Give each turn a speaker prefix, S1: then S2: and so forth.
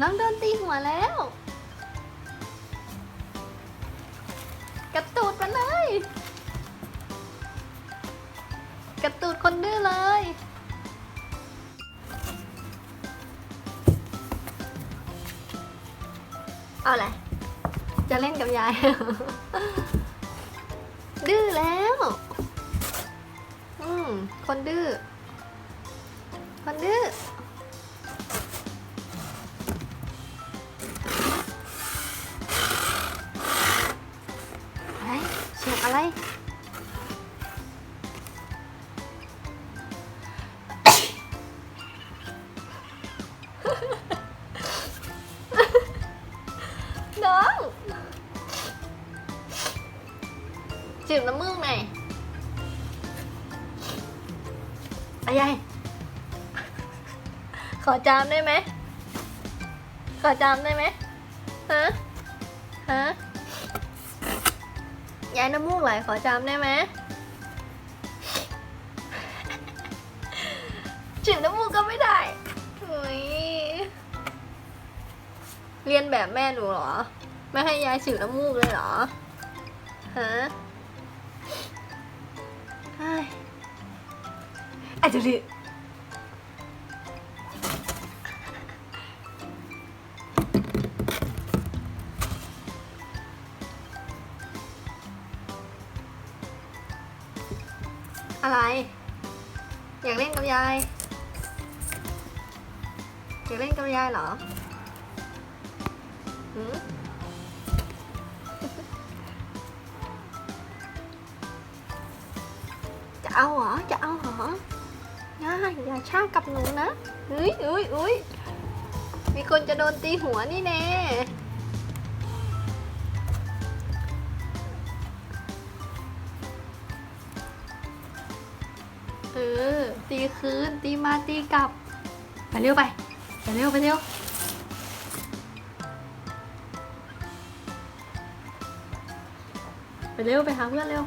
S1: น้องโดนตีหัวแล้ว กระตูดมาเลย กระตูดคนดื้อเลย เอาอะไรจะเล่นกับยาย ดื้อแล้ว อืม คนดื้อ อะไร น้องจีบน้ำมึงหน่อยอะไรขอจามได้ไหม ขอจามได้ไหมฮะ ฮะ ยายน้ำมูกไหลขอจามได้ไหมจิบน้ำมูกก็ไม่ได้เฮ้ยเรียนแบบแม่หนูเหรอ ไม่ให้ยายฉีดน้ำมูกเลยเหรอ ฮะไอ้ไอ้จุลิ อะไร อยากเล่นกับยาย อยากเล่นกับยายเหรอหืมจะเอาเหรอ จะเอาเหรออย่าอย่าช่ากับหนูนะเฮ้ยอุ้ยอุ้ยมีคนจะโดนตีหัวนี่แน่ือตีคืน ตีมาตีกลับ ไปเร็วไป ไปเร็วไปเร็วไปเร็วไปหาเพื่อนเร็ว